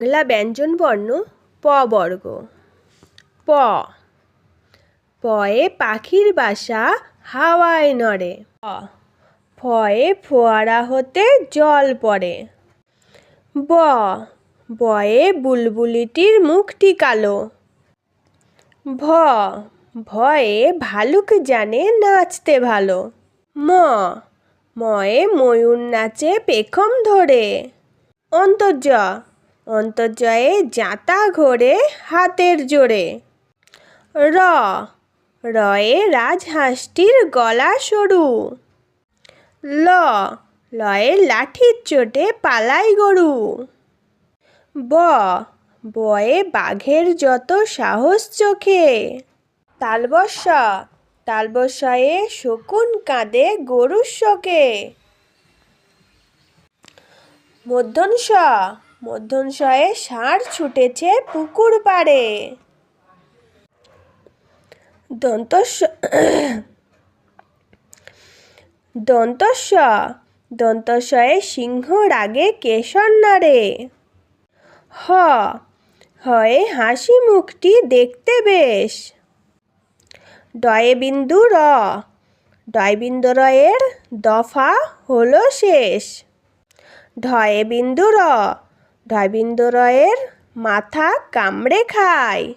বাংলা ব্যঞ্জনবর্ণ প বর্গ। প। পয়ে পাখির বাসা হাওয়ায় নড়ে। ফয়ে ফোয়ারা হতে জল পড়ে। ব। বয়ে বুলবুলিটির মুখটি কালো। ভ। ভয়ে ভালুক জানে নাচতে ভালো। ম। ময়ে ময়ূর নাচে পেখম ধরে। অন্তর্য। অন্তর্জয়ে জাঁতা ঘোরে হাতের জোরে। র, রয়ে রাজহাঁসটির গলা সরু। ল, লয়ে লাঠির চোটে পালাই গরু। ব, বয়ে বাঘের যত সাহস চোখে। তালবস্য, তালবস্যয়ে শকুন কাঁদে গরুর শোকে। মধ্যংস মধ্যংশয়ে ষাঁড় ছুটেছে পুকুর পাড়ে। দন্তস্ব দন্তস্ব, দন্তস্বয়ে সিংহ রাগে কেশর নাড়ে। হ, হয়ে হাসি মুখটি দেখতে বেশ। ডয়ে বিন্দু র ডয় বিন্দু রয়ের দফা হলো শেষ। ঢয়ে বিন্দু র ঢয় রয়ের মাথা কামড়ে খায়।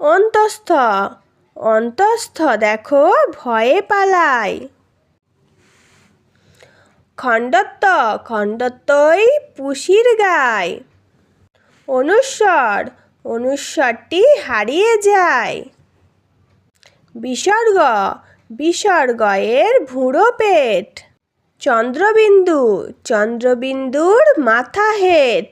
অন্তস্থ অন্তস্থ দেখো ভয়ে পালায়। খণ্ডত্ব, খণ্ডত্বই পুষির গায়। অনুস্বর, অনুস্বরটি হারিয়ে যায়। বিসর্গ, বিসর্গয়ের ভুঁড়ো পেট। চন্দ্রবিন্দু চন্দ্রবিন্দুর মাথা হেট।